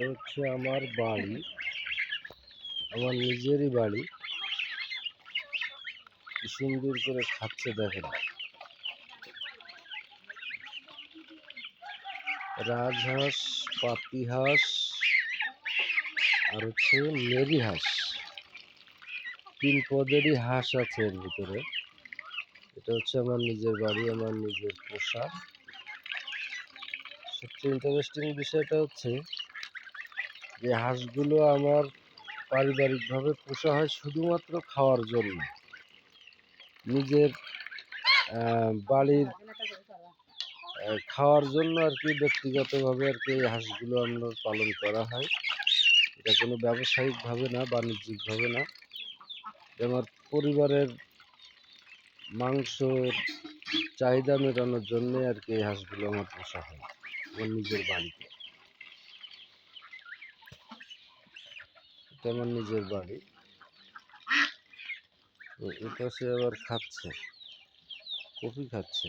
এটা হচ্ছে আমার বাড়ি। আমার নিজেরই বাড়ি। সুন্দর করে খাচ্ছে দেখেন। রাজহাঁস পাতি হাঁস আর হচ্ছে মেরি হাঁস তিন পদেরই হাঁস আছে এর ভিতরে। এটা হচ্ছে আমার নিজের বাড়ি, আমার নিজের পোষা সবচেয়ে ইন্টারেস্টিং বিষয়টা হচ্ছে যে হাঁসগুলো আমার পারিবারিকভাবে পোষা হয় শুধুমাত্র খাওয়ার জন্য। নিজের বাড়ির খাওয়ার জন্য আর কি ব্যক্তিগতভাবে আর কি এই হাঁসগুলো আমরা পালন করা হয়। এটা কোনো ব্যবসায়িকভাবে না, বাণিজ্যিকভাবে না। আমার পরিবারের মাংস চাহিদা মেটানোর জন্য আর কি এই হাঁসগুলো আমার পোষা হয়। আমার নিজের বাড়িতে এটা আমার নিজের বাড়ি? এটা সে আবার খাচ্ছে। কফি খাচ্ছে।